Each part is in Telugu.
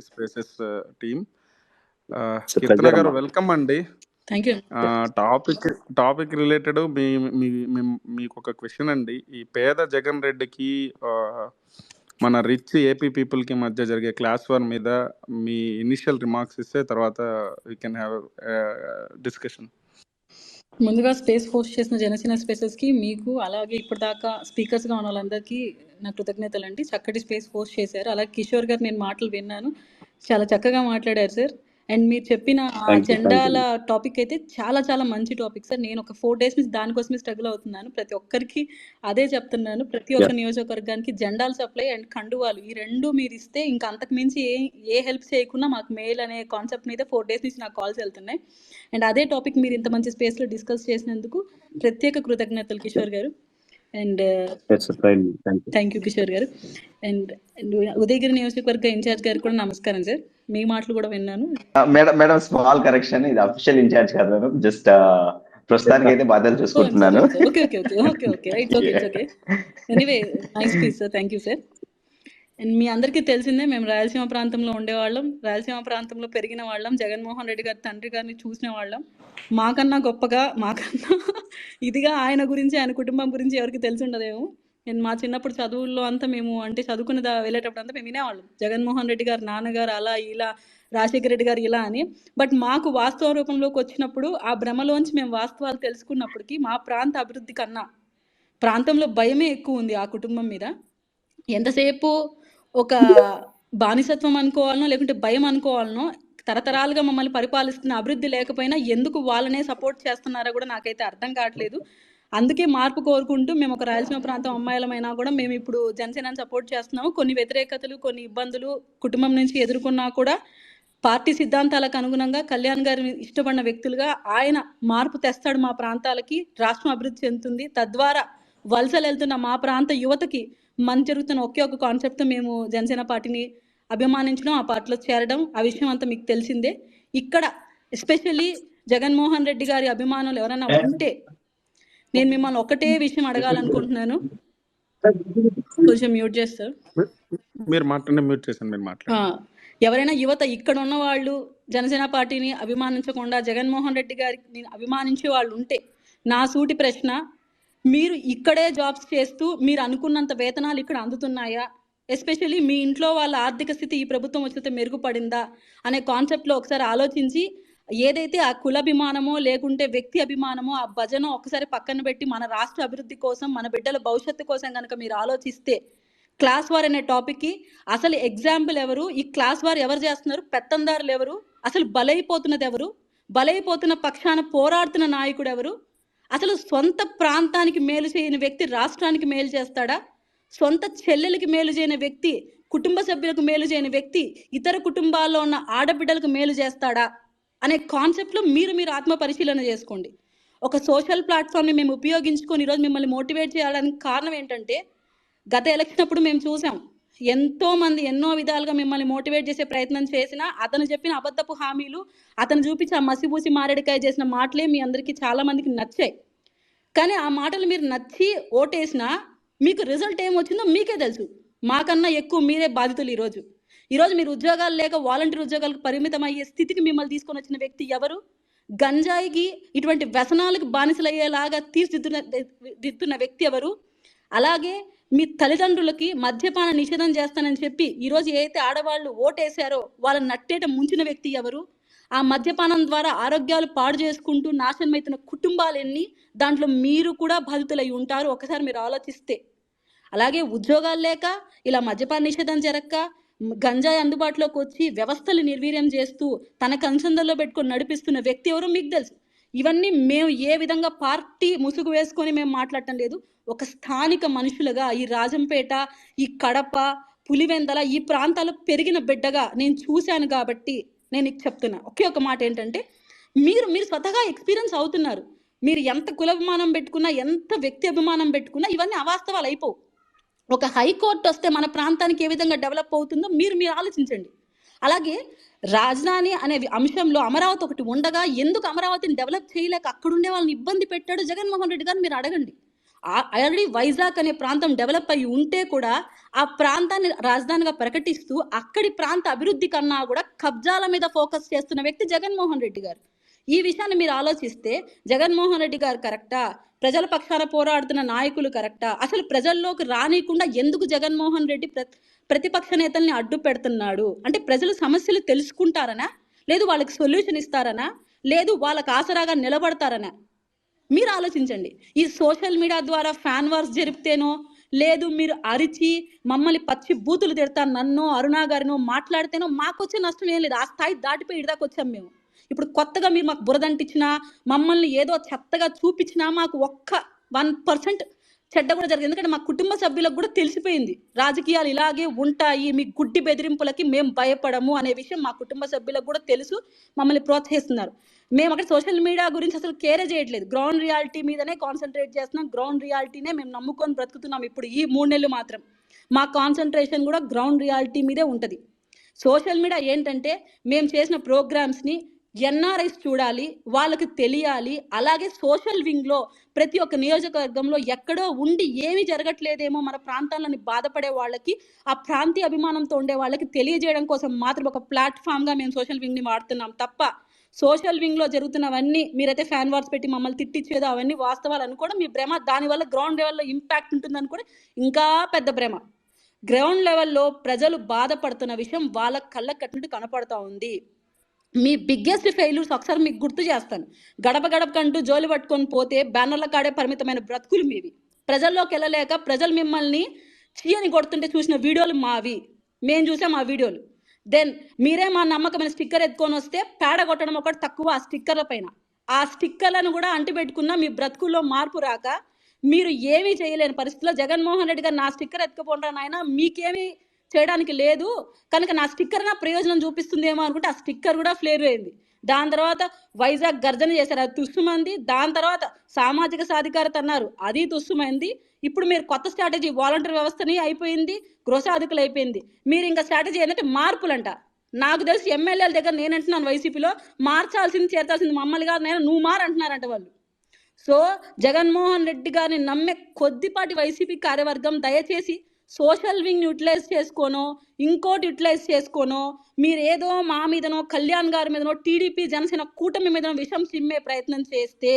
Spaces team. కీర్తన గారు వెల్కమ్ అండి. టాపిక్ టాపిక్ రిలేటెడ్ మీ మీకు ఒక క్వశ్చన్ అండి. ఈ పేద జగన్ రెడ్డికి మన రిచ్ ఏపీ పీపుల్కి మధ్య జరిగే క్లాస్ వార్ మీద మీ ఇనిషియల్ రిమార్క్స్ ఇస్తే తర్వాత వీ కెన్ హ్యావ్ డిస్కషన్. ముందుగా స్పేస్ హోస్ట్ చేసిన జనసేన స్పేసెస్కి మీకు అలాగే ఇప్పటిదాకా స్పీకర్స్గా ఉన్న వాళ్ళందరికీ నా కృతజ్ఞతలు అండి చక్కటి స్పేస్ హోస్ట్ చేశారు. అలాగే కిషోర్ గారు నేను మాటలు విన్నాను. చాలా చక్కగా మాట్లాడారు సార్. అండ్ మీరు చెప్పిన ఆ థ్యాంక్ యూ థ్యాంక్ జెండాల యూ టాపిక్ అయితే చాలా చాలా మంచి టాపిక్ సార్ నేను ఒక ఫోర్ డేస్ నుంచి దానికోసమే స్ట్రగుల్ అవుతున్నాను. ప్రతి ఒక్కరికి అదే చెప్తున్నాను. ప్రతి యా ఒక్క నియోజకవర్గానికి జెండాల సప్లై అండ్ కండువాలు ఈ రెండు మీరు ఇస్తే ఇంకా అంతకు మించి ఏ ఏ హెల్ప్ చేయకుండా మాకు మెయిల్ అనే కాన్సెప్ట్ మీద ఫోర్ డేస్ నుంచి నాకు కాల్స్ వెళ్తున్నాయి. అండ్ అదే టాపిక్ మీరు ఇంత మంచి స్పేస్లో డిస్కస్ చేసినందుకు ప్రత్యేక కృతజ్ఞతలు కిషోర్ గారు. అండ్ థ్యాంక్ యూ కిషోర్ గారు. అండ్ ఉదయగిరి నియోజకవర్గ ఇన్ఛార్జ్ గారు కూడా నమస్కారం సార్. మీ మాటలు కూడా విన్నాను. మేడం మేడం స్మాల్ కరెక్షన్ ఇది అఫీషియల్ ఇన్ఛార్జ్ కాదు మేడం జస్ట్ ప్రస్తుతానికి అయితే బాధ్యతలు ఓ చూసుకుంటున్నాను. Okay okay okay okay okay okay anyway nice piece sir thank you sir మీ అందరికీ తెలిసిందే మేము రాయలసీమ ప్రాంతంలో ఉండేవాళ్ళం. రాయలసీమ ప్రాంతంలో పెరిగిన వాళ్ళం. జగన్మోహన్ రెడ్డి గారి తండ్రి గారిని చూసిన వాళ్ళం. మాకన్నా గొప్పగా మాకన్నా ఇదిగా ఆయన గురించి ఆయన కుటుంబం గురించి ఎవరికి తెలిసి ఉండదేమో నేను మా చిన్నప్పుడు చదువుల్లో అంతా మేము అంటే చదువుకునే వెళ్ళేటప్పుడు అంతా మేము వినేవాళ్ళం. జగన్మోహన్ రెడ్డి గారు నాన్నగారు అలా ఇలా రాజశేఖర రెడ్డి గారు ఇలా అని. బట్ మాకు వాస్తవ రూపంలోకి వచ్చినప్పుడు ఆ భ్రమలోంచి మేము వాస్తవాలు తెలుసుకున్నప్పటికీ మా ప్రాంత అభివృద్ధి కన్నా ప్రాంతంలో భయమే ఎక్కువ ఉంది ఆ కుటుంబం మీద. ఎంతసేపు ఒక బానిసత్వం అనుకోవాలనో లేకుంటే భయం అనుకోవాలనో తరతరాలుగా మమ్మల్ని పరిపాలిస్తున్న అభివృద్ధి లేకపోయినా ఎందుకు వాళ్ళనే సపోర్ట్ చేస్తున్నారో కూడా నాకైతే అర్థం కావట్లేదు. అందుకే మార్పు కోరుకుంటూ మేము ఒక రాయలసీమ ప్రాంతం అమ్మాయిలమైనా కూడా మేము ఇప్పుడు జనసేనని సపోర్ట్ చేస్తున్నాము. కొన్ని వ్యతిరేకతలు కొన్ని ఇబ్బందులు కుటుంబం నుంచి ఎదుర్కొన్నా కూడా పార్టీ సిద్ధాంతాలకు అనుగుణంగా కళ్యాణ్ గారిని ఇష్టపడిన వ్యక్తులుగా ఆయన మార్పు తెస్తాడు మా ప్రాంతాలకి రాష్ట్రం అభివృద్ధి చెందుతుంది. తద్వారా వలసలు వెళ్తున్న మా ప్రాంత యువతకి మంచి జరుగుతున్న ఒకే ఒక కాన్సెప్ట్తో మేము జనసేన పార్టీని అభిమానించడం ఆ పార్టీలో చేరడం. ఆ విషయం అంతా మీకు తెలిసిందే. ఇక్కడ ఎస్పెషల్లీ జగన్మోహన్ రెడ్డి గారి అభిమానులు ఎవరైనా ఉంటే నేను మిమ్మల్ని ఒకటే విషయం అడగాలనుకుంటున్నాను. కొంచెం మ్యూట్ చేస్తారు మీరు మాట్లాడి మ్యూట్ చేశాను మీరు మాట్లాడండి. ఆ, ఎవరైనా యువత ఇక్కడ ఉన్న వాళ్ళు జనసేన పార్టీని అభిమానించకుండా జగన్మోహన్ రెడ్డి గారిని అభిమానించే వాళ్ళు ఉంటే నా సూటి ప్రశ్న మీరు ఇక్కడే జాబ్స్ చేస్తూ మీరు అనుకున్నంత వేతనాలు ఇక్కడ అందుతున్నాయా? ఎస్పెషల్లీ మీ ఇంట్లో వాళ్ళ ఆర్థిక స్థితి ఈ ప్రభుత్వం వచ్చితే మెరుగుపడిందా? అనే కాన్సెప్ట్లో ఒకసారి ఆలోచించి ఏదైతే ఆ కుల అభిమానమో లేకుంటే వ్యక్తి అభిమానమో ఆ భజన ఒకసారి పక్కన పెట్టి మన రాష్ట్ర అభివృద్ధి కోసం మన బిడ్డల భవిష్యత్తు కోసం కనుక మీరు ఆలోచిస్తే క్లాస్ వార్ అనే టాపిక్కి అసలు ఎగ్జాంపుల్ ఎవరు? ఈ క్లాస్ వార్ ఎవరు చేస్తున్నారు? పెత్తందారులు ఎవరు? అసలు బలైపోతున్నది ఎవరు? బలైపోతున్న పక్షాన పోరాడుతున్న నాయకుడు ఎవరు? అసలు సొంత ప్రాంతానికి మేలు చేయని వ్యక్తి రాష్ట్రానికి మేలు చేస్తాడా? సొంత చెల్లెలకి మేలు చేయని వ్యక్తి కుటుంబ సభ్యులకు మేలు చేయని వ్యక్తి ఇతర కుటుంబాల్లో ఉన్న ఆడబిడ్డలకు మేలు చేస్తాడా? అనే కాన్సెప్ట్లో మీరు మీరు ఆత్మ పరిశీలన చేసుకోండి. ఒక సోషల్ ప్లాట్ఫామ్ని మేము ఉపయోగించుకొని ఈరోజు మిమ్మల్ని మోటివేట్ చేయాలని కారణం ఏంటంటే గత ఎలక్షన్ అప్పుడు మేము చూసాం. ఎంతో మంది ఎన్నో విధాలుగా మిమ్మల్ని మోటివేట్ చేసే ప్రయత్నం చేసినా అతను చెప్పిన అబద్ధపు హామీలు అతను చూపించి ఆ మసిబూసి మారేడుకాయ చేసిన మాటలే మీ అందరికీ చాలా మందికి నచ్చాయి. కానీ ఆ మాటలు మీరు నచ్చి ఓటేసినా మీకు రిజల్ట్ ఏమొచ్చిందో మీకే తెలుసు. మాకన్నా ఎక్కువ మీరే బాధితులు ఈరోజు. ఈరోజు మీరు ఉద్యోగాలు లేక వాలంటీర్ ఉద్యోగాలకు పరిమితం అయ్యే స్థితికి మిమ్మల్ని తీసుకొని వచ్చిన వ్యక్తి ఎవరు? గంజాయికి ఇటువంటి వ్యసనాలకు బానిసలయ్యేలాగా తీర్చిదిద్దున దిద్దున్న వ్యక్తి ఎవరు? అలాగే మీ తల్లిదండ్రులకి మద్యపాన నిషేధం చేస్తానని చెప్పి ఈరోజు ఏదైతే ఆడవాళ్ళు ఓటేశారో వాళ్ళని నట్టేట ముంచిన వ్యక్తి ఎవరు? ఆ మద్యపానం ద్వారా ఆరోగ్యాలు పాడు చేసుకుంటూ నాశనమవుతున్న కుటుంబాలు ఎన్ని దాంట్లో మీరు కూడా బాధితులై ఉంటారు. ఒకసారి మీరు ఆలోచిస్తే. అలాగే ఉద్యోగాలు లేక ఇలా మద్యపాన నిషేధం జరగక గంజాయి అందుబాటులోకి వచ్చి వ్యవస్థలు నిర్వీర్యం చేస్తూ తన కంచందల్లో పెట్టుకొని నడిపిస్తున్న వ్యక్తి ఎవరో మీకు తెలుసు. ఇవన్నీ మేము ఏ విధంగా పార్టీ ముసుగు వేసుకొని మేము మాట్లాడటం లేదు. ఒక స్థానిక మనుషులుగా ఈ రాజంపేట ఈ కడప పులివెందల ఈ ప్రాంతాలు పెరిగిన బిడ్డగా నేను చూశాను కాబట్టి నేను నీకు చెప్తున్నా. ఒకే ఒక మాట ఏంటంటే మీరు మీరు స్వతహా ఎక్స్పీరియన్స్ అవుతున్నారు. మీరు ఎంత కులాభిమానం పెట్టుకున్నా ఎంత వ్యక్తి అభిమానం పెట్టుకున్నా ఇవన్నీ అవాస్తవాలు అయిపోవు. ఒక హైకోర్టు వస్తే మన ప్రాంతానికి ఏ విధంగా డెవలప్ అవుతుందో మీరు మీరు ఆలోచించండి. అలాగే రాజధాని అనే అంశంలో అమరావతి ఒకటి ఉండగా ఎందుకు అమరావతిని డెవలప్ చేయలేక అక్కడుండే వాళ్ళని ఇబ్బంది పెట్టాడు జగన్మోహన్ రెడ్డి గారు? మీరు అడగండి. ఆల్రెడీ వైజాగ్ అనే ప్రాంతం డెవలప్ అయ్యి ఉంటే కూడా ఆ ప్రాంతాన్ని రాజధానిగా ప్రకటిస్తూ అక్కడి ప్రాంత అభివృద్ధి కన్నా కూడా కబ్జాల మీద ఫోకస్ చేస్తున్న వ్యక్తి జగన్మోహన్ రెడ్డి గారు. ఈ విషయాన్ని మీరు ఆలోచిస్తే జగన్మోహన్ రెడ్డి గారు కరెక్టా ప్రజల పక్షాన పోరాడుతున్న నాయకులు కరెక్టా అసలు ప్రజల్లోకి రానియకుండా ఎందుకు జగన్మోహన్ రెడ్డి ప్రతిపక్ష నేతల్ని అడ్డు పెడుతున్నాడు. అంటే ప్రజలు సమస్యలు తెలుసుకుంటారనా? లేదు వాళ్ళకి సొల్యూషన్ ఇస్తారనా? లేదు వాళ్ళకి ఆసరాగా నిలబడతారనా? మీరు ఆలోచించండి. ఈ సోషల్ మీడియా ద్వారా ఫ్యాన్ వార్స్ జరిపితేనో లేదు మీరు అరిచి మమ్మల్ని పచ్చి బూతులు తిడతా నన్ను అరుణా గారినో మాట్లాడితేనో మాకు వచ్చే నష్టం ఏం లేదు. ఆ స్థాయి దాటిపోయి ఇడిదాకా వచ్చాం మేము. ఇప్పుడు కొత్తగా మీరు మాకు బురదంటించినా మమ్మల్ని ఏదో చెత్తగా చూపించినా మాకు ఒక్క వన్ పర్సెంట్ చెడ్డ కూడా జరిగింది. ఎందుకంటే మా కుటుంబ సభ్యులకు కూడా తెలిసిపోయింది. రాజకీయాలు ఇలాగే ఉంటాయి. మీ గుడ్డి బెదిరింపులకి మేము భయపడము అనే విషయం మా కుటుంబ సభ్యులకు కూడా తెలుసు. మమ్మల్ని ప్రోత్సహిస్తున్నారు. మేము అక్కడ సోషల్ మీడియా గురించి అసలు కేరే చేయట్లేదు. గ్రౌండ్ రియాలిటీ మీదనే కాన్సన్ట్రేట్ చేస్తున్నాం. గ్రౌండ్ రియాలిటీనే మేము నమ్ముకొని బ్రతుకుతున్నాం ఇప్పుడు ఈ మూడు నెలలు మాత్రం. మా కాన్సన్ట్రేషన్ కూడా గ్రౌండ్ రియాలిటీ మీదే ఉంటుంది. సోషల్ మీడియా ఏంటంటే మేము చేసిన ప్రోగ్రామ్స్ని ఎన్ఆర్ఐస్ చూడాలి వాళ్ళకి తెలియాలి. అలాగే సోషల్ వింగ్లో ప్రతి ఒక్క నియోజకవర్గంలో ఎక్కడో ఉండి ఏమీ జరగట్లేదేమో మన ప్రాంతాలని బాధపడే వాళ్ళకి ఆ ప్రాంతీయ అభిమానంతో ఉండే వాళ్ళకి తెలియజేయడం కోసం మాత్రం ఒక ప్లాట్ఫామ్గా మేము సోషల్ వింగ్ని వాడుతున్నాం. తప్ప సోషల్ వింగ్లో జరుగుతున్నవన్నీ మీరైతే ఫ్యాన్ వార్స్ పెట్టి మమ్మల్ని తిట్టించేదో అవన్నీ వాస్తవాలు అనుకోవడం మీ భ్రమ. దానివల్ల గ్రౌండ్ లెవెల్లో ఇంపాక్ట్ ఉంటుందని కూడా ఇంకా పెద్ద భ్రమ. గ్రౌండ్ లెవెల్లో ప్రజలు బాధపడుతున్న విషయం వాళ్ళ కళ్ళ కట్టినట్టు కనపడతా ఉంది. మీ బిగ్గెస్ట్ ఫెయిల్యూర్స్ ఒకసారి మీకు గుర్తు చేస్తాను. గడప గడపకంటూ జోలి పట్టుకొని పోతే బ్యానర్ల కాడే పరిమితమైన బ్రతుకులు మీవి. ప్రజల్లోకి వెళ్ళలేక ప్రజలు మిమ్మల్ని చీయని కొడుతుంటే చూసిన వీడియోలు మావి. మేము చూసాం ఆ వీడియోలు. దెన్ మీరే మా నమ్మకమైన స్టిక్కర్ ఎత్తుకొని వస్తే పేడ కొట్టడం ఒకటి తక్కువ ఆ స్టిక్కర్ల పైన. ఆ స్టిక్కర్లను కూడా అంటిపెట్టుకున్న మీ బ్రతుకుల్లో మార్పు రాక మీరు ఏమీ చేయలేని పరిస్థితిలో జగన్మోహన్ రెడ్డి గారు నా స్టిక్కర్ ఎత్తుకుపోండి నాయన మీకేమీ చేయడానికి లేదు. కనుక నా స్టిక్కర్ నా ప్రయోజనం చూపిస్తుందేమో అనుకుంటే ఆ స్టిక్కర్ కూడా ఫ్లేర్ అయింది. దాని తర్వాత వైజాగ్ గర్జన చేశారు. అది తుస్సుమంది. దాని తర్వాత సామాజిక సాధికారత అన్నారు. అది తుస్సుమైంది. ఇప్పుడు మీరు కొత్త స్ట్రాటజీ వాలంటీర్ వ్యవస్థని అయిపోయింది గృహ సాధకులు అయిపోయింది. మీరు ఇంకా స్ట్రాటజీ ఏంటంటే మార్పులంట. నాకు తెలిసి ఎమ్మెల్యేల దగ్గర నేను అంటున్నాను వైసీపీలో మార్చాల్సింది చేర్చాల్సింది మమ్మల్ని కాదు నేను నువ్వు మార్ అంటున్నారంట వాళ్ళు. సో జగన్మోహన్ రెడ్డి గారిని నమ్మే కొద్దిపాటి వైసీపీ కార్యవర్గం దయచేసి సోషల్ వింగ్ యూటిలైజ్ చేసుకోనో ఇంకోటి యూటిలైజ్ చేసుకోనో మీరు ఏదో మా మీదనో కళ్యాణ్ గారి మీదనో టీడీపీ జనసేన కూటమి మీదనో విషం చిమ్మే ప్రయత్నం చేస్తే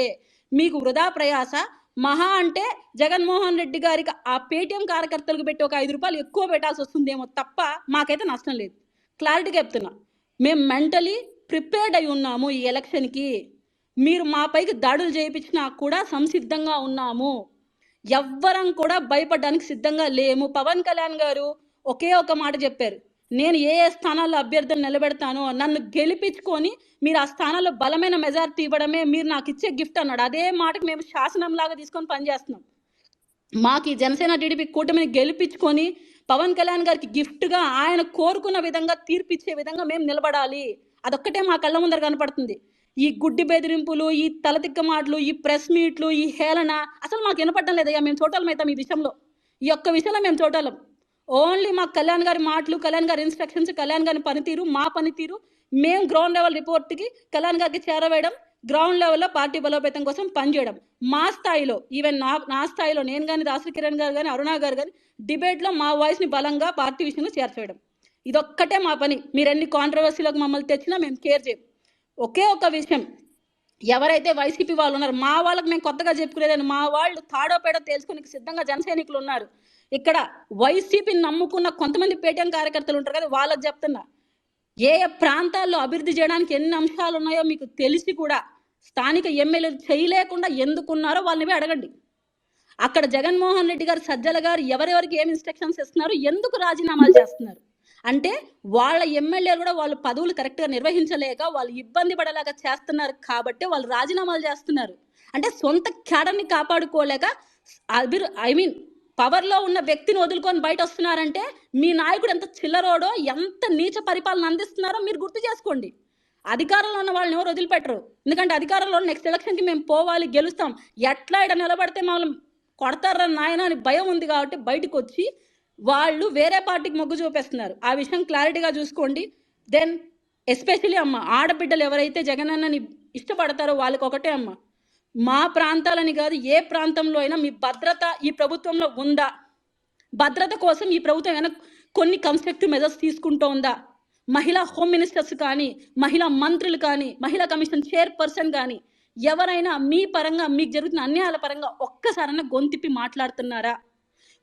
మీకు వృధా ప్రయాస? మహా అంటే జగన్మోహన్ రెడ్డి గారికి ఆ పేటీఎం కార్యకర్తలకు పెట్టి ఒక ఐదు రూపాయలు ఎక్కువ పెట్టాల్సి వస్తుందేమో తప్ప మాకైతే నష్టం లేదు. క్లారిటీగా చెప్తున్నా. మేము మెంటలీ ప్రిపేర్డ్ అయి ఉన్నాము ఈ ఎలక్షన్కి. మీరు మాపైకి దాడులు చేయించినా కూడా సంసిద్ధంగా ఉన్నాము. ఎవ్వరం కూడా భయపడడానికి సిద్ధంగా లేము. పవన్ కళ్యాణ్ గారు ఒకే ఒక మాట చెప్పారు. నేను ఏ ఏ స్థానాల్లో అభ్యర్థులు నిలబెడతానో నన్ను గెలిపించుకొని మీరు ఆ స్థానాల్లో బలమైన మెజార్టీ ఇవ్వడమే మీరు నాకు ఇచ్చే గిఫ్ట్ అన్నాడు. అదే మాటకి మేము శాసనంలాగా తీసుకొని పనిచేస్తున్నాం. మాకు ఈ జనసేన టీడీపీ కూటమిని గెలిపించుకొని పవన్ కళ్యాణ్ గారికి గిఫ్ట్గా ఆయన కోరుకున్న విధంగా తీర్పిచ్చే విధంగా మేము నిలబడాలి. అదొక్కటే మా కళ్ళ ముందర కనపడుతుంది. ఈ గుడ్డి బెదిరింపులు ఈ తలతిక్క మాటలు ఈ ప్రెస్ మీట్లు ఈ హేళన అసలు మాకు వినపడడం లేదయ్యా. మేము చూడాలం అయితే ఈ విషయంలో. ఈ యొక్క విషయంలో మేము చూడాలం ఓన్లీ మా కళ్యాణ్ గారి మాటలు కళ్యాణ్ గారి ఇన్స్ట్రక్షన్స్ కళ్యాణ్ గారి పనితీరు మా పనితీరు మేము గ్రౌండ్ లెవెల్ రిపోర్ట్కి కళ్యాణ్ గారికి చేరవేయడం గ్రౌండ్ లెవెల్లో పార్టీ బలోపేతం కోసం పనిచేయడం. మా స్థాయిలో ఈవెన్ నా నా స్థాయిలో నేను కానీ దాసరి కిరణ్ గారు కానీ అరుణ గారు కానీ డిబేట్లో మా వాయిస్ని బలంగా పార్టీ విషయంలో చేర్చేయడం. ఇదొక్కటే మా పని. మీరు ఎన్ని కాంట్రవర్సీలకు మమ్మల్ని తెచ్చినా మేము కేర్ చేయం ఒకే ఒక విషయం. ఎవరైతే వైసీపీ వాళ్ళు ఉన్నారు మా వాళ్ళకి మేము కొత్తగా చెప్పుకునేదని మా వాళ్ళు తాడోపేడో తెలుసుకునే సిద్ధంగా జనసైనికులు ఉన్నారు. ఇక్కడ వైసీపీని నమ్ముకున్న కొంతమంది పేటీఎం కార్యకర్తలు ఉంటారు కదా వాళ్ళకి చెప్తున్నా. ఏ ఏ ప్రాంతాల్లో అభివృద్ధి చేయడానికి ఎన్ని అంశాలు ఉన్నాయో మీకు తెలిసి కూడా స్థానిక ఎమ్మెల్యేలు చేయలేకుండా ఎందుకున్నారో వాళ్ళని అడగండి. అక్కడ జగన్మోహన్ రెడ్డి గారు సజ్జల గారు ఎవరెవరికి ఏమి ఇన్స్ట్రక్షన్స్ ఇస్తున్నారు ఎందుకు రాజీనామాలు చేస్తున్నారు? అంటే వాళ్ళ ఎమ్మెల్యేలు కూడా వాళ్ళు పదవులు కరెక్ట్గా నిర్వహించలేక వాళ్ళు ఇబ్బంది పడేలాగా చేస్తున్నారు కాబట్టి వాళ్ళు రాజీనామాలు చేస్తున్నారు. అంటే సొంత క్యాడర్ని కాపాడుకోలేక అభిరు ఐ మీన్ పవర్లో ఉన్న వ్యక్తిని వదులుకొని బయట వస్తున్నారంటే మీ నాయకుడు ఎంత చిల్లరోడో ఎంత నీచ పరిపాలన అందిస్తున్నారో మీరు గుర్తు చేసుకోండి. అధికారంలో ఉన్న వాళ్ళని ఎవరు వదిలిపెట్టరు. ఎందుకంటే అధికారంలో నెక్స్ట్ ఎలక్షన్కి మేము పోవాలి గెలుస్తాం. ఎట్లా ఇక్కడ నిలబడితే మమ్మల్ని కొడతారా నాయన అని భయం ఉంది కాబట్టి బయటకు వచ్చి వాళ్ళు వేరే పార్టీకి మొగ్గు చూపేస్తున్నారు. ఆ విషయం క్లారిటీగా చూసుకోండి. దెన్ ఎస్పెషలీ అమ్మ ఆడబిడ్డలు ఎవరైతే జగనన్నని ఇష్టపడతారో వాళ్ళకి ఒకటే అమ్మ. మా ప్రాంతాలని కాదు ఏ ప్రాంతంలో అయినా మీ భద్రత ఈ ప్రభుత్వంలో ఉందా? భద్రత కోసం ఈ ప్రభుత్వం ఏమైనా కొన్ని కన్స్ట్రక్టివ్ మెజర్స్ తీసుకుంటూ ఉందా? మహిళా హోమ్ మినిస్టర్స్ కానీ మహిళా మంత్రులు కానీ మహిళా కమిషన్ చైర్పర్సన్ కానీ ఎవరైనా మీ పరంగా మీకు జరుగుతున్న అన్యాయాల పరంగా ఒక్కసారైనా గొంతిప్పి మాట్లాడుతున్నారా?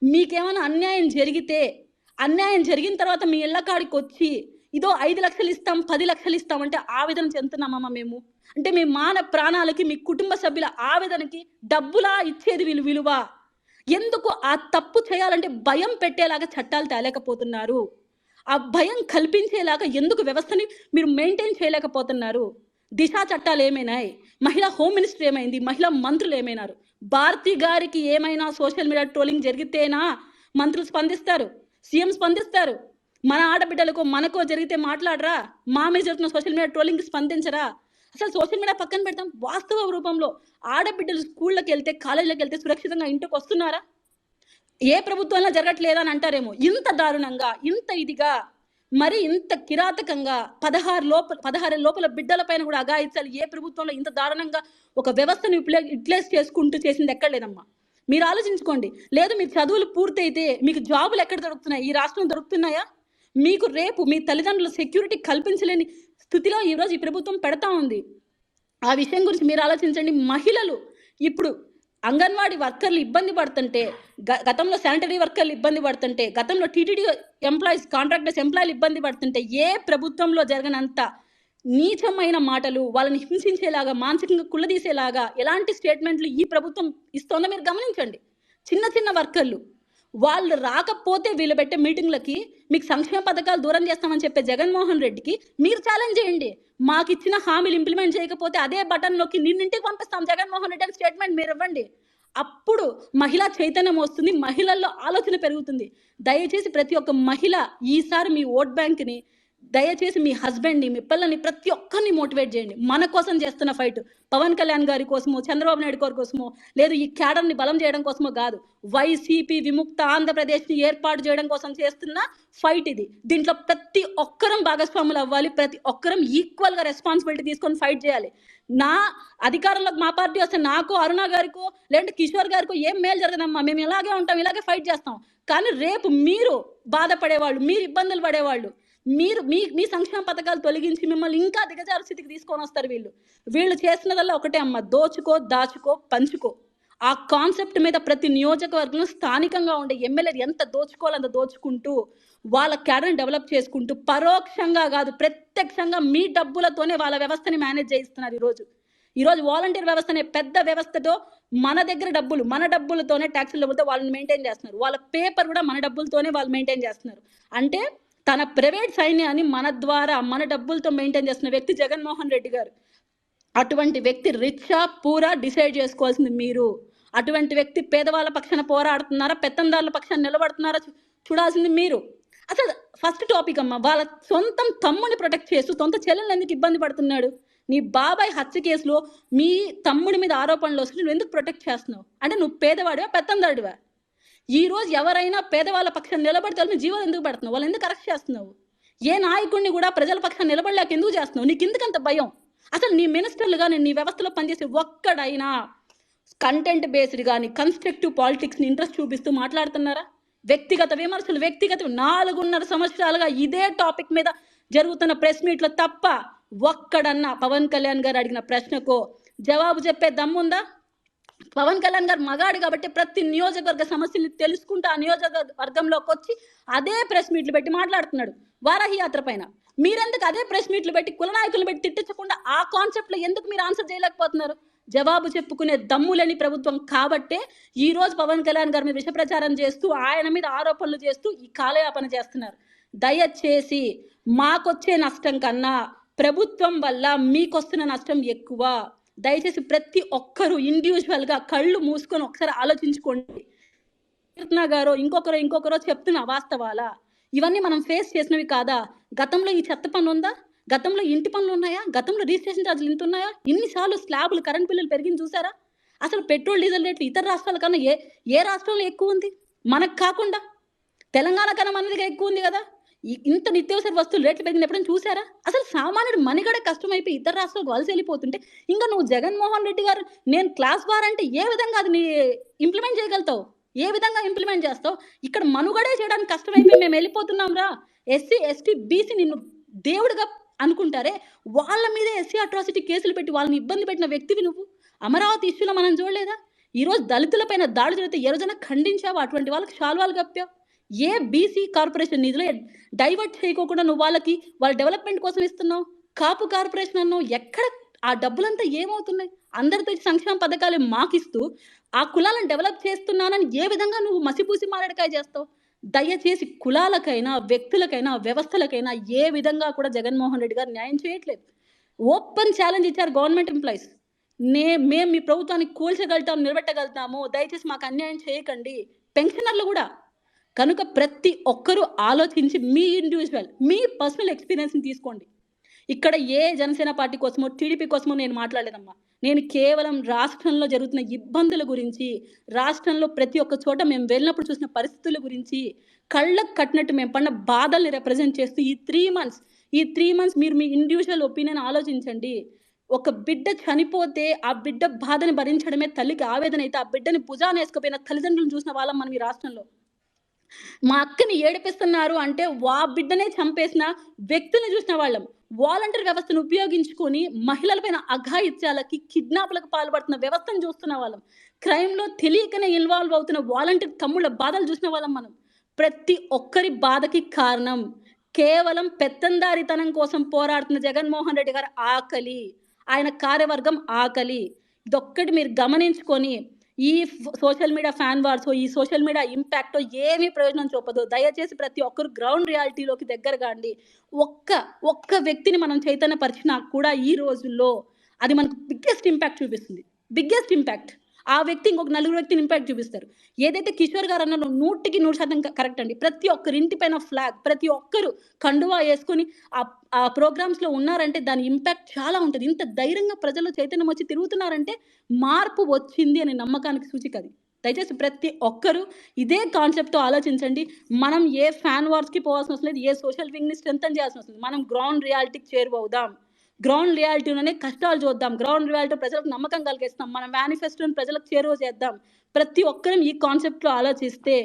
మీకేమైనా అన్యాయం జరిగితే అన్యాయం జరిగిన తర్వాత మీ ఇళ్ళ కాడికి వచ్చి ఇదో ఐదు లక్షలు ఇస్తాం పది లక్షలు ఇస్తాం అంటే ఆవేదన చెందుతున్నామమ్మా మేము? అంటే మీ మాన ప్రాణాలకి మీ కుటుంబ సభ్యుల ఆవేదనకి డబ్బులా ఇచ్చేది వీళ్ళు విలువ. ఎందుకు ఆ తప్పు చేయాలంటే భయం పెట్టేలాగా చట్టాలు తేలేకపోతున్నారు? ఆ భయం కల్పించేలాగా ఎందుకు వ్యవస్థని మీరు మెయింటైన్ చేయలేకపోతున్నారు? దిశా చట్టాలు ఏమైనాయి? మహిళా హోమ్ మినిస్టర్ ఏమైంది? మహిళా మంత్రులు ఏమైనారు? భారతి గారికి ఏమైనా సోషల్ మీడియా ట్రోలింగ్ జరిగితేనా మంత్రులు స్పందిస్తారు సీఎం స్పందిస్తారు. మన ఆడబిడ్డలకు మనకో జరిగితే మాట్లాడరా? మా మీద జరుగుతున్న సోషల్ మీడియా ట్రోలింగ్ స్పందించరా? అసలు సోషల్ మీడియా పక్కన పెడతాం వాస్తవ రూపంలో ఆడబిడ్డలు స్కూళ్ళకి వెళ్తే కాలేజీలకు వెళ్తే సురక్షితంగా ఇంటికి వస్తున్నారా? ఏ ప్రభుత్వంలో జరగట్లేదా అని అంటారేమో? ఇంత దారుణంగా ఇంత ఇదిగా. మరి ఇంత కిరాతకంగా పదహారు లోపల పదహారు లోపల బిడ్డల పైన కూడా అగాయిత్యాలు ఏ ప్రభుత్వంలో ఇంత దారుణంగా ఒక వ్యవస్థను యూటిలైజ్ చేసుకుంటూ చేసింది ఎక్కడ లేదమ్మా? మీరు ఆలోచించుకోండి. లేదు మీ చదువులు పూర్తయితే మీకు జాబులు ఎక్కడ దొరుకుతున్నాయి? ఈ రాష్ట్రంలో దొరుకుతున్నాయా? మీకు రేపు మీ తల్లిదండ్రుల సెక్యూరిటీ కల్పించలేని స్థితిలో ఈరోజు ఈ ప్రభుత్వం పెడతా ఉంది. ఆ విషయం గురించి మీరు ఆలోచించండి. మహిళలు ఇప్పుడు అంగన్వాడీ వర్కర్లు ఇబ్బంది పడుతుంటే గ- గతంలో శానిటరీ వర్కర్లు ఇబ్బంది పడుతుంటే గతంలో టీటీడీ ఎంప్లాయీస్ కాంట్రాక్టర్స్ ఎంప్లాయీలు ఇబ్బంది పడుతుంటే ఏ ప్రభుత్వంలో జరగనంత నీచమైన మాటలు వాళ్ళని హింసించేలాగా మానసికంగా కుళ్ళదీసేలాగా ఎలాంటి స్టేట్మెంట్లు ఈ ప్రభుత్వం ఇస్తోందో మీరు గమనించండి. చిన్న చిన్న వర్కర్లు వాళ్ళు రాకపోతే వీళ్ళు పెట్టే మీటింగ్లకి మీకు సంక్షేమ పథకాలు దూరం చేస్తామని చెప్పే జగన్మోహన్ రెడ్డికి మీరు ఛాలెంజ్ చేయండి. మాకు ఇచ్చిన హామీలు ఇంప్లిమెంట్ చేయకపోతే అదే బటన్ నొక్కి నిన్నింటికి పంపిస్తాం. జగన్మోహన్ రెడ్డి అని స్టేట్మెంట్ మీరు ఇవ్వండి. అప్పుడు మహిళా చైతన్యం వస్తుంది. మహిళల్లో ఆలోచన పెరుగుతుంది. దయచేసి ప్రతి ఒక్క మహిళ ఈసారి మీ ఓట్ బ్యాంక్ని దయచేసి మీ హస్బెండ్ని మీ పిల్లల్ని ప్రతి ఒక్కరిని మోటివేట్ చేయండి. మన కోసం చేస్తున్న ఫైట్ పవన్ కళ్యాణ్ గారి కోసమో చంద్రబాబు నాయుడు గారి కోసమో లేదు ఈ క్యాడర్ని బలం చేయడం కోసమో కాదు. వైసీపీ విముక్త ఆంధ్రప్రదేశ్ని ఏర్పాటు చేయడం కోసం చేస్తున్న ఫైట్ ఇది. దీంట్లో ప్రతి ఒక్కరం భాగస్వాములు అవ్వాలి ప్రతి ఒక్కరం ఈక్వల్గా రెస్పాన్సిబిలిటీ తీసుకొని ఫైట్ చేయాలి. నా అధికారంలోకి మా పార్టీ వస్తే నాకు అరుణ గారికో లేదంటే కిషోర్ గారికో ఏం మేలు జరగదమ్మా. మేము ఇలాగే ఉంటాం ఇలాగే ఫైట్ చేస్తాం. కానీ రేపు మీరు బాధపడేవాళ్ళు మీరు ఇబ్బందులు పడేవాళ్ళు మీరు మీ మీ సంక్షేమ పథకాలు తొలగించి మిమ్మల్ని ఇంకా దిగజారు స్థితికి తీసుకొని వస్తారు వీళ్ళు. వీళ్ళు చేసినదల్లా ఒకటే అమ్మ. దోచుకో దాచుకో పంచుకో. ఆ కాన్సెప్ట్ మీద ప్రతి నియోజకవర్గంలో స్థానికంగా ఉండే ఎమ్మెల్యేలు ఎంత దోచుకోవాలో అంత దోచుకుంటూ వాళ్ళ క్యాడర్ని డెవలప్ చేసుకుంటూ పరోక్షంగా కాదు ప్రత్యక్షంగా మీ డబ్బులతోనే వాళ్ళ వ్యవస్థని మేనేజ్ చేయిస్తున్నారు ఈరోజు. ఈరోజు వాలంటీర్ వ్యవస్థ అనే పెద్ద వ్యవస్థతో మన దగ్గర డబ్బులు మన డబ్బులతోనే ట్యాక్సుల డబ్బులతో వాళ్ళని మెయింటైన్ చేస్తున్నారు. వాళ్ళ పేపర్ కూడా మన డబ్బులతోనే వాళ్ళు మెయింటైన్ చేస్తున్నారు. అంటే తన ప్రైవేట్ సైన్యాన్ని మన ద్వారా మన డబ్బులతో మెయింటైన్ చేస్తున్న వ్యక్తి జగన్మోహన్ రెడ్డి గారు. అటువంటి వ్యక్తి రిక్షా పూరా డిసైడ్ చేసుకోవాల్సింది మీరు. అటువంటి వ్యక్తి పేదవాళ్ళ పక్షాన పోరాడుతున్నారా పెత్తందారుల పక్షాన నిలబడుతున్నారా చూడాల్సింది మీరు. అసలు ఫస్ట్ టాపిక్ అమ్మ వాళ్ళ సొంతం తమ్ముని ప్రొటెక్ట్ చేస్తూ సొంత చెల్లెలు ఎందుకు ఇబ్బంది పడుతున్నాడు? నీ బాబాయ్ హత్య కేసులో మీ తమ్ముడి మీద ఆరోపణలు వస్తే నువ్వు ఎందుకు ప్రొటెక్ట్ చేస్తున్నావు? అంటే నువ్వు పేదవాడివా పెత్తందాడివా ఈ రోజు ఎవరైనా పేదవాళ్ళ పక్షాన్ని నిలబడితే వాళ్ళని జీవనం ఎందుకు పడుతున్నావు? వాళ్ళు ఎందుకు కరెక్ట్ చేస్తున్నావు? ఏ నాయకుడిని కూడా ప్రజల పక్షాన్ని నిలబడలేక ఎందుకు చేస్తున్నావు? నీకు ఎందుకంత భయం? అసలు నీ మినిస్టర్లు కానీ నీ వ్యవస్థలో పనిచేసే ఒక్కడైనా కంటెంట్ బేస్డ్ కానీ కన్స్ట్రక్టివ్ పాలిటిక్స్ని ఇంట్రెస్ట్ చూపిస్తూ మాట్లాడుతున్నారా? వ్యక్తిగత విమర్శలు వ్యక్తిగత నాలుగున్నర సంవత్సరాలుగా ఇదే టాపిక్ మీద జరుగుతున్న ప్రెస్ మీట్లో తప్ప ఒక్కడన్నా పవన్ కళ్యాణ్ గారు అడిగిన ప్రశ్నకో జవాబు చెప్పే దమ్ముందా? పవన్ కళ్యాణ్ గారు మగాడు కాబట్టి ప్రతి నియోజకవర్గ సమస్యల్ని తెలుసుకుంటూ ఆ నియోజకవర్గంలోకి వచ్చి అదే ప్రెస్ మీట్లు పెట్టి మాట్లాడుతున్నాడు వారాహి యాత్ర పైన. మీరెందుకు అదే ప్రెస్ మీట్లు పెట్టి కులనాయకులు పెట్టి తిట్టించకుండా ఆ కాన్సెప్ట్లో ఎందుకు మీరు ఆన్సర్ చేయలేకపోతున్నారు? జవాబు చెప్పుకునే దమ్ములని ప్రభుత్వం కాబట్టే ఈ రోజు పవన్ కళ్యాణ్ గారి మీద విష ప్రచారం చేస్తూ ఆయన మీద ఆరోపణలు చేస్తూ ఈ కాలయాపన చేస్తున్నారు. దయచేసి మాకొచ్చే నష్టం కన్నా ప్రభుత్వం వల్ల మీకొస్తున్న నష్టం ఎక్కువ. దయచేసి ప్రతి ఒక్కరూ ఇండివిజువల్గా కళ్ళు మూసుకొని ఒకసారి ఆలోచించుకోండి. కీర్తన గారో ఇంకొకరో ఇంకొకరో చెప్తున్న వాస్తవాలా? ఇవన్నీ మనం ఫేస్ చేసినవి కాదా? గతంలో ఈ చెత్త పనులు ఉందా? గతంలో ఇంటి పనులు ఉన్నాయా? గతంలో రిజిస్ట్రేషన్ ఛార్జీలు ఇంత ఉన్నాయా ఇన్నిసార్లు స్లాబులు కరెంట్ బిల్లులు పెరిగింది చూసారా? అసలు పెట్రోల్ డీజిల్ రేట్లు ఇతర రాష్ట్రాల కన్నా ఏ ఏ రాష్ట్రంలో ఎక్కువ ఉంది? మనకు కాకుండా తెలంగాణ కన్నా మన దగ్గర ఎక్కువ ఉంది కదా? ఇంత నిత్యావసర వస్తువులు రేట్లు పెరిగింది ఎప్పుడైనా చూసారా అసలు సామాన్యుడు మనిగడ కష్టమైపోయి ఇతర రాష్ట్రాలకు వలస వెళ్ళిపోతుంటే ఇంకా నువ్వు జగన్మోహన్ రెడ్డి గారు నేను క్లాస్ బార్ అంటే ఏ విధంగా అది ఇంప్లిమెంట్ చేయగలుగుతావు? ఏ విధంగా ఇంప్లిమెంట్ చేస్తావు? ఇక్కడ మనుగడే చేయడానికి కష్టమైపోయి మేము వెళ్ళిపోతున్నాం రా. ఎస్సీ ఎస్టీ బీసీ నిన్ను దేవుడిగా అనుకుంటారే? వాళ్ళ మీదే ఎస్సీ అట్రాసిటీ కేసులు పెట్టి వాళ్ళని ఇబ్బంది పెట్టిన వ్యక్తివి నువ్వు? అమరావతి ఇష్యూలో మనం చూడలేదా? ఈరోజు దళితులపైన దాడి జరిగితే ఏ రోజైనా ఖండించావు? అటువంటి వాళ్ళకి శాల్వాలు కప్పావు. ఏ బీసీ కార్పొరేషన్ నిధులు డైవర్ట్ చేయకోకుండా నువ్వు వాళ్ళకి వాళ్ళ డెవలప్మెంట్ కోసం ఇస్తున్నావు? కాపు కార్పొరేషన్ అన్నావు ఎక్కడ ఆ డబ్బులంతా ఏమవుతున్నాయి? అందరితో సంక్షేమ పథకాలు మాకిస్తూ ఆ కులాలను డెవలప్ చేస్తున్నానని ఏ విధంగా నువ్వు మసిపూసి మారడకాయ చేస్తావు? దయచేసి కులాలకైనా వ్యక్తులకైనా వ్యవస్థలకైనా ఏ విధంగా కూడా జగన్మోహన్ రెడ్డి గారు న్యాయం చేయట్లేదు. ఓపెన్ ఛాలెంజ్ ఇచ్చారు గవర్నమెంట్ ఎంప్లాయీస్. నే మేము మీ ప్రభుత్వాన్ని కూల్చగలుగుతాం నిలబెట్టగలుగుతాము. దయచేసి మాకు అన్యాయం చేయకండి. పెన్షనర్లు కూడా కనుక ప్రతి ఒక్కరూ ఆలోచించి మీ ఇండివిజువల్ మీ పర్సనల్ ఎక్స్పీరియన్స్ని తీసుకోండి. ఇక్కడ ఏ జనసేన పార్టీ కోసమో టీడీపీ కోసమో నేను మాట్లాడలేదమ్మా. నేను కేవలం రాష్ట్రంలో జరుగుతున్న ఇబ్బందుల గురించి రాష్ట్రంలో ప్రతి ఒక్క చోట మేము వెళ్ళినప్పుడు చూసిన పరిస్థితుల గురించి కళ్ళకు కట్టినట్టు మేము పడిన బాధల్ని రిప్రజెంట్ చేస్తూ ఈ త్రీ మంత్స్ ఈ త్రీ మంత్స్ మీరు మీ ఇండివిజువల్ ఒపీనియన్ ఆలోచించండి. ఒక బిడ్డ చనిపోతే ఆ బిడ్డ బాధని భరించడమే తల్లికి ఆవేదన అయితే ఆ బిడ్డని భుజాన వేసుకుపోయిన తల్లిదండ్రులను చూసిన వాళ్ళం మనం ఈ రాష్ట్రంలో. మా అక్కని ఏడిపిస్తున్నారు అంటే వా బిడ్డనే చంపేసిన వ్యక్తులను చూసిన వాళ్ళం. వాలంటీర్ వ్యవస్థను ఉపయోగించుకొని మహిళలపైన అఘాయిత్యాలకి కిడ్నాప్లకు పాల్పడుతున్న వ్యవస్థను చూస్తున్న వాళ్ళం. క్రైమ్లో తెలియకనే ఇన్వాల్వ్ అవుతున్న వాలంటీర్ తమ్ముళ్ళ బాధలు చూసిన వాళ్ళం మనం. ప్రతి ఒక్కరి బాధకి కారణం కేవలం పెత్తందారితనం కోసం పోరాడుతున్న జగన్మోహన్ రెడ్డి గారు ఆకలి. ఆయన కార్యవర్గం ఆకలి. ఇదొక్కటి మీరు గమనించుకొని ఈ సోషల్ మీడియా ఫ్యాన్ వార్స్ ఈ సోషల్ మీడియా ఇంపాక్ట్ ఏమీ ప్రయోజనం చూపదు. దయచేసి ప్రతి ఒక్కరు గ్రౌండ్ రియాలిటీలోకి దగ్గరగా అండి ఒక్క ఒక్క వ్యక్తిని మనం చైతన్యపరిచినా కూడా ఈ రోజుల్లో అది మనకు బిగ్గెస్ట్ ఇంపాక్ట్ చూపిస్తుంది. బిగ్గెస్ట్ ఇంపాక్ట్ ఆ వ్యక్తి ఇంకొక నలుగురు వ్యక్తిని ఇంపాక్ట్ చూపిస్తారు. ఏదైతే కిషోర్ గారు అన్నారో నూటికి నూరు శాతం కరెక్ట్ అండి. ప్రతి ఒక్కరి ఇంటిపైన ఫ్లాగ్ ప్రతి ఒక్కరు కండువా వేసుకొని ఆ ఆ లో ఉన్నారంటే దాని ఇంపాక్ట్ చాలా ఉంటుంది. ఇంత ధైర్యంగా ప్రజలు చైతన్యం వచ్చి తిరుగుతున్నారంటే మార్పు వచ్చింది అనే నమ్మకానికి సూచిక అది. దయచేసి ప్రతి ఒక్కరూ ఇదే కాన్సెప్ట్తో ఆలోచించండి. మనం ఏ ఫ్యాన్ వార్స్కి పోవాల్సిన అవసరం లేదు ఏ సోషల్ వింగ్ని స్ట్రెంగ్ చేయాల్సిన అవసరం లేదు. మనం గ్రౌండ్ రియాలిటీకి చేరువవుదాం. గ్రౌండ్ రియాలిటీలోనే కష్టాలు చూద్దాం. గ్రౌండ్ రియాలిటీ ప్రజలకు నమ్మకం కలిగిస్తాం. మన మేనిఫెస్టోని ప్రజలకు చేరువ చేద్దాం. ప్రతి ఒక్కరం ఈ కాన్సెప్ట్లో ఆలోచిస్తే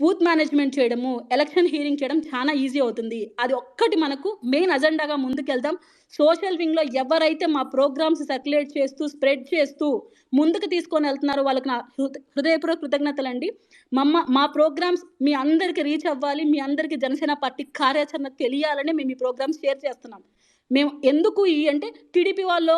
బూత్ మేనేజ్మెంట్ చేయడము ఎలక్షన్ హీరింగ్ చేయడం చాలా ఈజీ అవుతుంది. అది ఒక్కటి మనకు మెయిన్ అజెండాగా ముందుకెళ్దాం. సోషల్ వింగ్లో ఎవరైతే మా ప్రోగ్రామ్స్ సర్క్యులేట్ చేస్తూ స్ప్రెడ్ చేస్తూ ముందుకు తీసుకొని వెళ్తున్నారో వాళ్ళకి నా హృదయపూర్వక కృతజ్ఞతలు అండి మమ్మ మా ప్రోగ్రామ్స్ మీ అందరికి రీచ్ అవ్వాలి. మీ అందరికీ జనసేన పార్టీ కార్యాచరణ తెలియాలని మేము ఈ ప్రోగ్రామ్స్ షేర్ చేస్తున్నాం. మేము ఎందుకు ఈ అంటే టీడీపీ వాళ్ళు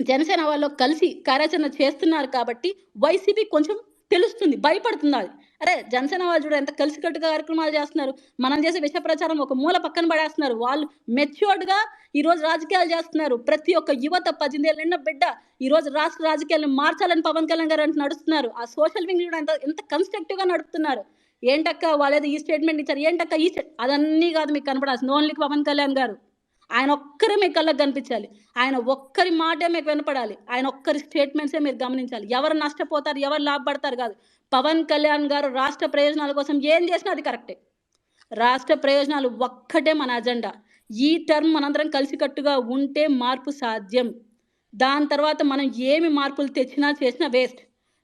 జనసేన వాళ్ళు కలిసి కార్యాచరణ చేస్తున్నారు కాబట్టి వైసీపీ కొంచెం తెలుస్తుంది భయపడుతుంది అది అరే జనసేన వాళ్ళు చూడ ఎంత కలిసికట్టుగా కార్యక్రమాలు చేస్తున్నారు. మనం చేసే విష ప్రచారం ఒక మూల పక్కన పడేస్తున్నారు. వాళ్ళు మెచ్యూర్డ్గా ఈరోజు రాజకీయాలు చేస్తున్నారు. ప్రతి ఒక్క యువత పద్దెనిమిది నిన్న బిడ్డ ఈరోజు రాష్ట్ర రాజకీయాలను మార్చాలని పవన్ కళ్యాణ్ గారు అంటే నడుస్తున్నారు. ఆ సోషల్ వింగ్ కూడా ఎంత ఎంత కన్స్ట్రక్టివ్గా నడుపుతున్నారు. ఏంటక్క వాళ్ళేదో ఈ స్టేట్మెంట్ ఇచ్చారు ఏంటక్క ఈ అదన్నీ కాదు మీకు కనపడాల్సింది. ఓన్లీ పవన్ కళ్యాణ్ గారు. ఆయన ఒక్కరే మీకు కళ్ళకు కనిపించాలి. ఆయన ఒక్కరి మాటే మీకు వినపడాలి. ఆయన ఒక్కరి స్టేట్మెంట్సే మీరు గమనించాలి. ఎవరు నష్టపోతారు ఎవరు లాభపడతారు కాదు. పవన్ కళ్యాణ్ గారు రాష్ట్ర ప్రయోజనాల కోసం ఏం చేసినా అది కరెక్టే. రాష్ట్ర ప్రయోజనాలు ఒక్కటే మన అజెండా. ఈ టర్మ్ మనందరం కలిసికట్టుగా ఉంటే మార్పు సాధ్యం. దాని తర్వాత మనం ఏమి మార్పులు తెచ్చినా చేసినా వేస్ట్.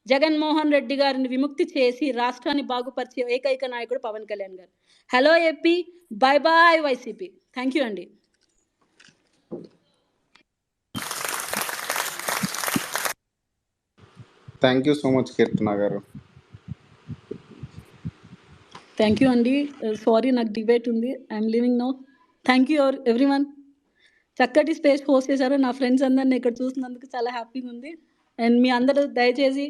జగన్మోహన్ రెడ్డి గారిని విముక్తి చేసి రాష్ట్రాన్ని బాగుపరిచే ఏకైక నాయకుడు పవన్ కళ్యాణ్ గారు. Hello AP bye bye YCP. Thank you అండి. Thank you so much Keerthana గారు. థ్యాంక్ యూ అండి సారీ నాకు డిబేట్ ఉంది. I'm leaving no thank you everyone చక్కటి స్పేస్ హోస్ట్ చేశారు. నా ఫ్రెండ్స్ అందరిని ఇక్కడ చూసినందుకు చాలా హ్యాపీగా ఉంది. అండ్ మీ అందరూ దయచేసి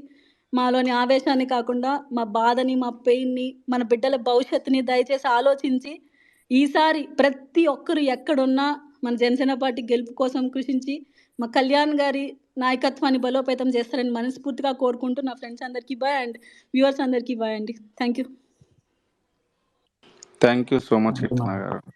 మాలోని ఆవేశాన్ని కాకుండా మా బాధని మా పెయిన్ని మన బిడ్డల భవిష్యత్తుని దయచేసి ఆలోచించి ఈసారి ప్రతి ఒక్కరు ఎక్కడున్నా మన జనసేన పార్టీ గెలుపు కోసం కృషించి మా కళ్యాణ్ గారి నాయకత్వాన్ని బలోపేతం చేస్తారని మనస్ఫూర్తిగా కోరుకుంటూ నా ఫ్రెండ్స్ అందరికీ బాయ్ అండ్ వ్యూవర్స్ అందరికీ బాయ్ అండి. Thank you thank you so much గారు.